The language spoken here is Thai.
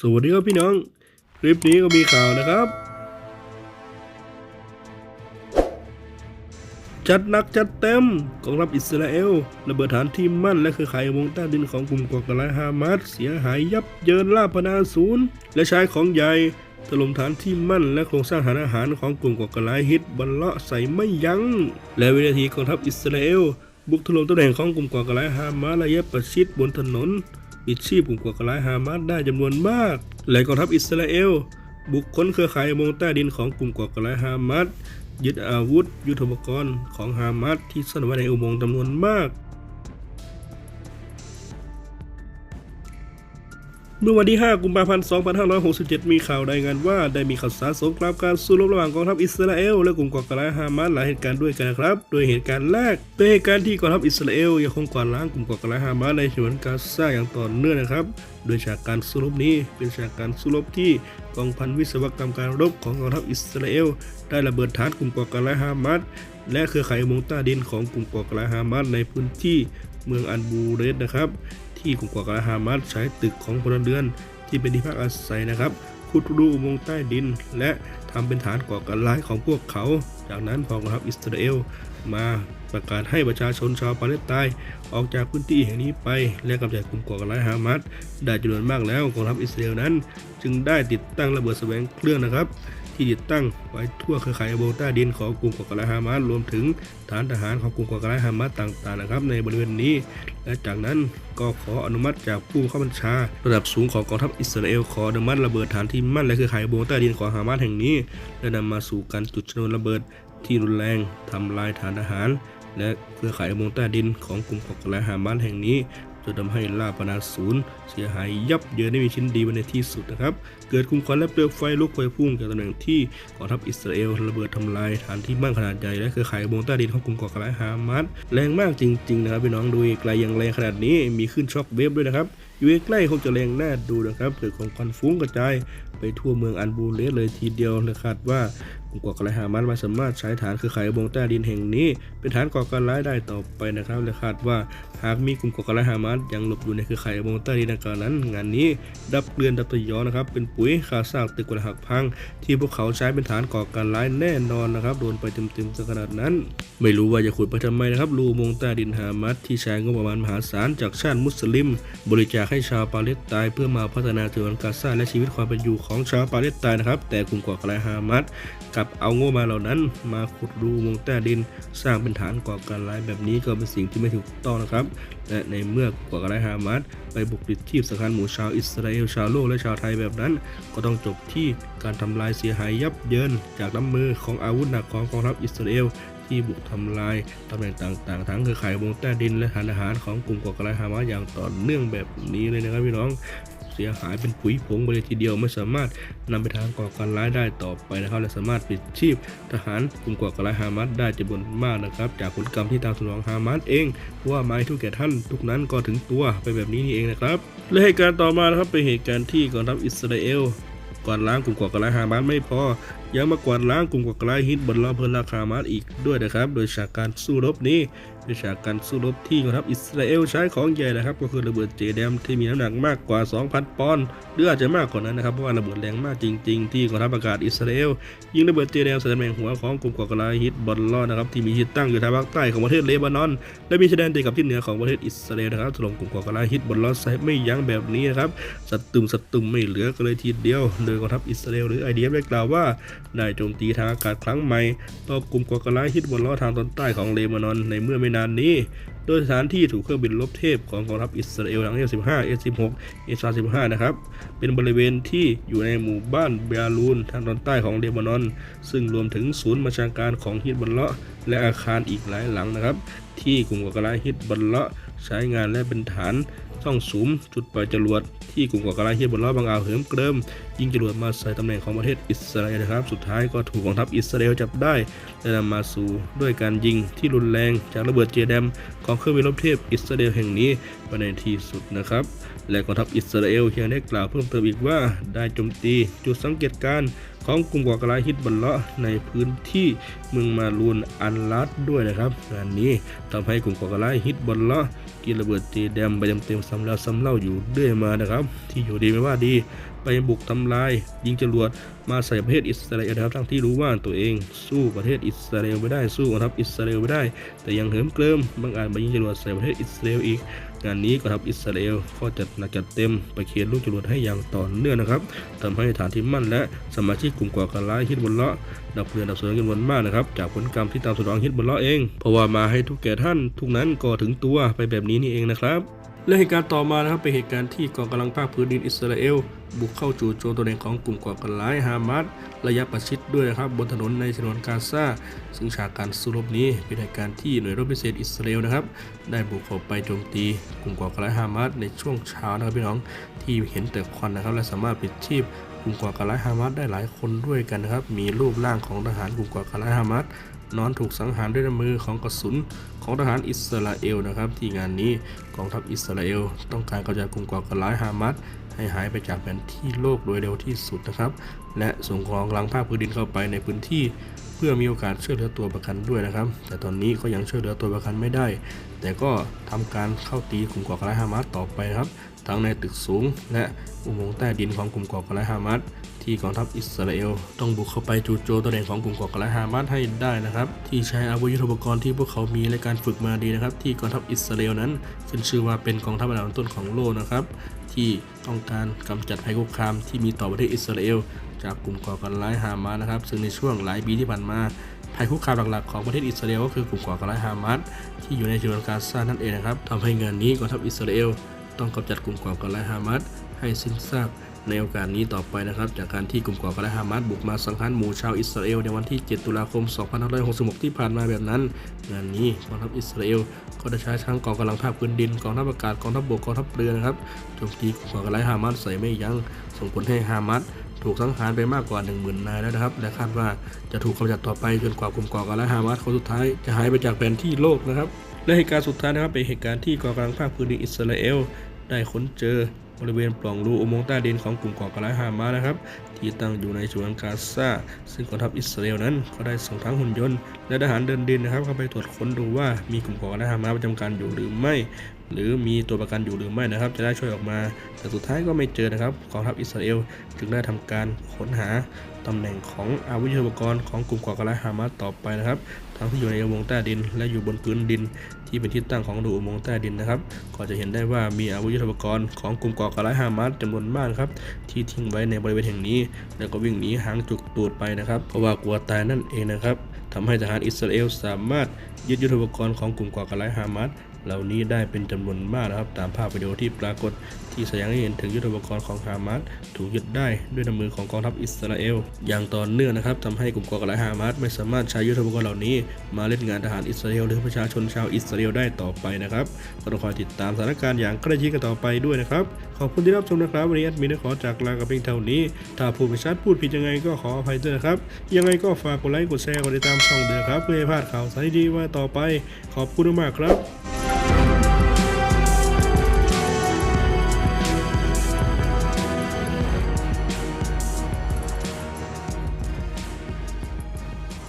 สวัสดีครับพี่น้อง คลิปนี้ก็มีข่าวนะครับ จัดหนักจัดเต็มกองรับอิสราเอลระเบิดฐานที่มั่นและเครือข่ายวงใต้ดินของกลุ่มก่อการร้ายฮามาสเสียหายยับเยินล่าพนาศูนย์ และใช้ของใหญ่ถล่มฐานที่มั่นและโครงสร้างฐานอาหารของกลุ่มก่อการร้ายฮิตบัลเลาะใส่ไม่ยัง้ง และวินาทีกองทัพอิสราเอลบุกถล่มตำแหน่งของกลุ่มก่อการร้ายฮามาสระยะประชิดบนถนน ปิชีพกลุ่มก่อการร้ายฮามาสได้จำนวนมาก และกองทัพอิสราเอล บุกค้นเครือข่ายมงใต้ดินของกลุ่มก่อการร้ายฮามาสยึดอาวุธ ยุทโธปกรณ์ของฮามาสที่ซ่อนไว้ในอุโมงค์จำนวนมาก เมื่อวันที่ 5 กุมภาพันธ์ 2567 มีข่าวรายงานว่าได้มีข่าวสารสงครามการสู้รบระหว่างกองทัพอิสราเอลและกลุ่มก่อการร้ายฮามาสหลายเหตุการณ์ด้วยกันนะครับ โดยเหตุการณ์แรกเป็นเหตุการณ์ที่กองทัพอิสราเอลยังคงกวาดล้างกลุ่มก่อการร้ายฮามาสในฉนวนกาซาอย่างต่อเนื่องนะครับ โดยฉากการสู้รบนี้เป็นฉากการสู้รบที่กองพันวิศวกรรมการรบของกองทัพอิสราเอลได้ระเบิดฐานกลุ่มก่อการร้ายฮามาสและเครือข่ายวงต้ดินของกลุ่มก่อการร้ายฮามาสในพื้นที่เมืองอันบูเรสนะครับ ที่กลุ่มก่อการร้ายฮามาสใช้ตึกของพลเรือนที่เป็นที่พักอาศัยนะครับขุดรูอุโมงค์ใต้ดิน และทำเป็นฐานก่อการร้ายของพวกเขา จากนั้นพอกองทัพอิสราเอลมาประกาศให้ประชาชนชาวปาเลสไตน์ออกจากพื้นที่แห่งนี้ไป และกำจัดกลุ่มก่อการร้ายฮามาสได้จำนวนมากแล้วกองทัพอิสราเอลนั้น จึงได้ติดตั้งระเบิดแสวงเครื่องนะครับ ที่ติดตั้งไว้ทั่วเครือข่ายโมงค์ใต้ดินของกลุ่มก่อการร้ายฮามาสรวมถึงฐานทหารของกลุ่มก่อการร้ายฮามาสต่างๆนะครับ ในบริเวณนี้ และจากนั้นก็ขออนุมัติจากผู้บังคับบัญชา ระดับสูงของกองทัพอิสราเอลขออนุมัติระเบิดฐานที่มั่นและเครือข่ายโมงค์ใต้ดินของฮามาสแห่งนี้และนำมาสู่การจุดชนวนระเบิดที่รุนแรงทำลายฐานทหาร และเครือข่ายโมงค์ใต้ดินของกลุ่มก่อการร้ายฮามาสแห่งนี้ จนทำให้ลาปนาศูนย์เสียหายยับเยินได้มีชิ้นดีไว้ในที่สุดนะครับ เกิดกลุ่มควันและเปลวไฟลุกไฟพุ่งจากตำแหน่งที่กองทัพอิสราเอลระเบิดทำลายฐานที่มั่นขนาดใหญ่และเครือข่ายโมงใต้ดินของกลุ่มก่อการร้ายฮามาสแรงมากจริงๆนะครับพี่น้องดูไกลยังแรงขนาดนี้มีขึ้นช็อคเวฟด้วยนะครับอยู่ใกล้คงจะแรงน่าดูนะครับเกิดของควันฟุ้งกระจายไปทั่วเมืองอันบูเลสเลยทีเดียวเลยคาดว่า กลุ่มก่อการร้ายฮามาสไม่สามารถใช้ฐานเครือข่ายอุโมงใต้ดินแห่งนี้ เป็นฐานก่อการร้ายได้ต่อไปนะครับและคาดว่าหากมีกลุ่มก่อการร้ายฮามาสยังหลบอยู่ในเครือข่ายอุโมงใต้ดินดังกล่าวนั้น งานนี้ดับเกลือนดับตะยอนะครับเป็นปุ๋ยขาซากตึกกระหักพัง ที่พวกเขาใช้เป็นฐานก่อการร้ายแน่นอนนะครับโดนไปเต็มๆซะขนาดนั้น ไม่รู้ว่าจะขุดไปทำไมนะครับรูอุโมงใต้ดินฮามาสที่ใช้งบประมาณมหาศาลจากชาติมุสลิม บริจาคให้ชาวปาเลสไตน์เพื่อมาพัฒนาถนนกาซาและชีวิตความเป็นอยู่ของชาวปาเลสไตน์นะครับแต่กลุ่มก่อการร้ายฮามาสกลับเอางบมาเหล่านั้น มาขุดรูมงใต้ดิน สร้างเป็นฐานก่อการร้ายแบบนี้ก็เป็นสิ่งที่ไม่ถูกต้องนะครับ และในเมื่อก่อการร้ายฮามาสไปบุกติดที่สำคัญหมู่ชาวอิสราเอลชาวโลกและชาวไทยแบบนั้น ก็ต้องจบที่การทำลายเสียหายยับเยิน จากน้ำมือของอาวุธหนักของกองทัพอิสราเอลที่บุกทำลายตำแหน่งต่างๆ ทั้งเครือข่ายวงใต้ดินและฐานอาหารของกลุ่มก่อการร้ายฮามาสอย่างต่อเนื่องแบบนี้เลยนะครับพี่น้อง เสียหายเป็นปุ๋ยผงไปเลยทีเดียวไม่สามารถนำไปทางก่อการร้ายได้ต่อไปนะครับ และสามารถปิดชีพทหารกลุ่มก่อการร้ายฮามาสได้จำนวนมากนะครับ จากผลกรรมที่ตามสนองฮามาสเองเพราะว่าไม้ทุกแก่ท่านทุกนั้นก็ถึงตัวไปแบบนี้นี่เองนะครับและเหตุการณ์ต่อมานะครับเป็นเหตุการณ์ที่กองทัพอิสราเอลก่อนล้างกลุ่มก่อการร้ายฮามาสไม่พอยังมากวาดล้างกลุ่มก่อการายฮิตบนล้อเพลราคามาสอีกด้วยนะครับ โดยฉากการสู้รบนี้โดยฉากการสู้รบที่กองทัพอิสราเอลใช้ของใหญ่นะครับ ก็คือระเบิดเจแดมที่มีน้ำหนักมากกว่า 2,000 ปอนด์หรืออาจจะมากกว่านั้นนะครับเพราะว่าระเบิดแรงมากจริง ๆ ที่กองทัพอากาศอิสราเอลยิงระเบิดเจแดมใส่ตำแหน่งหัวของกลุ่มก่อการายฮิตบอลลอนะครับที่มีที่ตั้งอยู่ทางภาคใต้ของประเทศเลบานอน และมีชายแดนติดกับที่เหนือของประเทศอิสราเอลนะครับถล่มกลุ่มก่อการายฮิตบอลลอใส่ไม่ยั้งแบบนี้นะครับสัตตุมสัตตุมไม่เหลือกันเลยทีเดียว โดยกองทัพอิสราเอลหรือ IDF ได้กล่าวว่าได้โจมตีทางอากาศครั้งใหม่ต่อกลุ่มก่อการร้ายฮิตบอลลอทางตอนใต้ของเลบานอนในเมื่อไม่นานนี้ โดยสถานที่ถูกเครื่องบินลบเทพของกองทัพอิสราเอลทั้ง F-15 F-16 F-35 นะครับ เป็นบริเวณที่อยู่ในหมู่บ้านเบาลูนทางตอนใต้ของเลบานอน ซึ่งรวมถึงศูนย์บัญชาการของฮิตบอลเลาะและอาคารอีกหลายหลังนะครับ ที่กลุ่มก่อการร้ายฮิตบอลเลาะใช้งานและเป็นฐาน ช่องสูมจุดปล่อยจรวดที่กลุ่มก่อการร้ายฮิตบอลเลาะบางอ่าวเหิมเกริมยิงจรวดมาใส่ตำแหน่งของประเทศอิสราเอลนะครับ สุดท้ายก็ถูกกองทัพอิสราเอลจับได้และนำมาสู่ด้วยการยิงที่รุนแรงจากระเบิดเจแดมของเครื่องบินรบเทพอิสราเอลแห่งนี้ไปในที่สุดนะครับ และกองทัพอิสราเอลยังได้กล่าวเพิ่มเติมอีกว่าได้โจมตีจุดสังเกตการ ของกลุ่มก่อการร้ายฮิตบอลเลาะในพื้นที่เมืองมาลูนอันลัดด้วยนะครับงานนี้ทำให้กลุ่มก่อการร้ายฮิตบอลเลาะกินระเบิดตีแดมไปเต็มๆซ้ำแล้วซ้ำเล่าอยู่เรื่อยมานะครับ ที่อยู่ดีไม่ว่าดี ไปบุกทำลาย ยิงจรวดมาใส่ประเทศอิสราเอลนะครับทั้งที่รู้ว่าตัวเองสู้ประเทศอิสราเอลไม่ได้สู้กองทัพอิสราเอลไม่ได้ แต่ยังเหิมเกริมบางอาจมายิงจรวดใส่ประเทศอิสราเอลอีกงานนี้กองทัพอิสราเอลก็จัดหนักจัดเต็มไปเขียนลูกจรวดให้อย่างต่อเนื่องนะครับทำให้ฐานที่มั่นและสมาชิกกลุ่มก่อการร้ายฮิตบอลเลาะดับเรือดับเสือกันวนมากนะครับ จากผลกรรมที่ตามสนองฮิตบอลเลาะเอง เพราะว่ามาให้ทุกแก่ท่าน ทุกนั้นก็ถึงตัวไปแบบนี้นี่เองนะครับและเหตุการณ์ต่อมานะครับเป็นเหตุการณ์ที่กองกำลังภาคพื้นดินอิสราเอล บุกเข้าจู่โจมตัวเองของกลุ่มก่อการร้ายฮามาสระยะประชิดด้วยนะครับบนถนนในฉนวนกาซาซึ่งฉากการสู้รบนี้เป็นเหตุการณ์ที่หน่วยรบพิเศษอิสราเอลนะครับได้บุกเข้าไปโจมตีกลุ่มก่อการร้ายฮามาสในช่วงเช้านะครับพี่น้องที่เห็นแต่ควันนะครับและสามารถปิดชีพ ลุ่มก่อการร้ายฮามาสได้หลายคนด้วยกันนะครับ มีรูปร่างของทหารกลุ่มก่อการร้ายฮามาสนอนถูกสังหารด้วยมือของกระสุนของทหารอิสราเอลนะครับ ที่งานนี้กองทัพอิสราเอล ต้องการกระจายกลุ่มก่อการร้ายฮามาสให้หายไปจากแผนที่โลกโดยเร็วที่สุดนะครับ และส่งกองกำลังภาคพื้นดินเข้าไปในพื้นที่ เพื่อมีโอกาสช่วยเหลือตัวประกันด้วยนะครับ แต่ตอนนี้ก็ยังช่วยเหลือตัวประกันไม่ได้ แต่ก็ทำการเข้าตีกลุ่มก่อการร้ายฮามาสต่อไปครับ ทั้งในตึกสูง และอุโมงค์ใต้ดินของกลุ่มก่อการร้ายฮามาสที่กองทัพอิสราเอลต้องบุกเข้าไปจู่โจมตัวเองของกลุ่มก่อการร้ายฮามาสให้ได้นะครับ ที่ใช้อาวุธยุทโธปกรณ์ที่พวกเขามีและการฝึกมาดีนะครับ ที่กองทัพอิสราเอลนั้นขึ้นชื่อว่าเป็นกองทัพอันดับต้นของโลกนะครับ ที่ต้องการกำจัดภัยคุกคามที่มีต่อประเทศอิสราเอลจากกลุ่มก่อการร้ายฮามาสนะครับ ซึ่งในช่วงหลายปีที่ผ่านมา ภัยคุกคามหลักๆของประเทศอิสราเอลก็คือกลุ่มก่อการร้ายฮามาสที่อยู่ในฉนวนกาซานั่นเองนะครับทำให้งานนี้กองทัพอิสราเอลต้องกำจัดกลุ่มก่อการร้ายฮามาสให้สิ้นซาก ในโอกาสนี้ต่อไปนะครับ จากการที่กลุ่มก่อการร้ายฮามาสบุกมาสังหารหมู่ชาวอิสราเอลในวันที่ 7 ตุลาคม 2566 ที่ผ่านมาแบบนั้น งานนี้กองทัพอิสราเอลก็ได้ใช้ทั้งกองกำลังภาคพื้นดินกองทัพอากาศกองทัพบกกองทัพเรือนะครับโจมตีกลุ่มก่อการร้ายฮามาสใส่ไม่ยั้งส่งผลให้ฮามาสถูกสังหารไปมากกว่า 10,000 นายแล้วนะครับ และคาดว่าจะถูกกำจัดต่อไปจนกว่ากลุ่มก่อการร้ายฮามาสคนสุดท้ายจะหายไปจากแผนที่โลกนะครับ และเหตุการณ์สุดท้ายนะครับเป็นเหตุการณ์ที่กองกำลังภาคพื้นดินอิสราเอลได้ค้นเจอ บริเวณปล่องรูอุโมงค์ใต้ดินของกลุ่มก่อการร้ายฮามานะครับ ที่ตั้งอยู่ในฉนวนกาซาซึ่งกองทัพอิสราเอลนั้น ก็ได้ส่งทั้งหุ่นยนต์และทหารเดินดินนะครับเข้าไปตรวจค้นดูว่ามีกลุ่มก่อการร้ายฮามาประจำการอยู่หรือไม่ หรือมีตัวประกันอยู่หรือไม่นะครับ จะได้ช่วยออกมา แต่สุดท้ายก็ไม่เจอนะครับกองทัพอิสราเอลจึงได้ทำการค้นหาตำแหน่งของอาวุธยุทโธปกรณ์ของกลุ่มก่อการร้ายฮามาสต่อไปนะครับทั้งที่อยู่ในอุโมงค์ใต้ดิน และอยู่บนพื้นดิน ที่เป็นที่ตั้งของรูอุโมงค์ใต้ดินนะครับก็จะเห็นได้ว่ามีอาวุธยุทโธปกรณ์ของกลุ่มก่อการร้ายฮามาสจำนวนมากครับที่ทิ้งไว้ในบริเวณแห่งนี้ แล้วก็วิ่งหนีหางจุกตูดไปนะครับเพราะว่ากลัวตายนั่นเองนะครับทำให้ทหารอิสราเอลสามารถยึดยุทโธปกรณ์ของกลุ่มก่อการร้ายฮามาส เหล่านี้ได้เป็นจำนวนมากนะครับ ตามภาพวิดีโอที่ปรากฏที่แสดงให้เห็นถึงยุทธปกรณ์ของฮามาสถูกยึดได้ด้วยน้ำมือของกองทัพอิสราเอล อย่างต่อเนื่องนะครับทำให้กลุ่มก่อการร้ายฮามาสไม่สามารถใช้ยุทธปกรณ์เหล่านี้ มาเล่นงานทหารอิสราเอลหรือประชาชนชาวอิสราเอลได้ต่อไปนะครับก็ต้องคอยติดตามสถานการณ์อย่างใกล้ชิดกันต่อไปด้วยนะครับ ขอบคุณที่รับชมนะครับวันนี้แอดมินได้ขอจากลากับเพียงเท่านี้ ถ้าพูดไม่ชัดพูดผิดยังไงก็ขออภัยด้วยนะครับ ยังไงก็ฝากกดไลค์กดแชร์กดติดตามช่องเดือครับเพื่อให้พลาดข่าวสารดีๆว่าต่อไป ขอบคุณมากครับ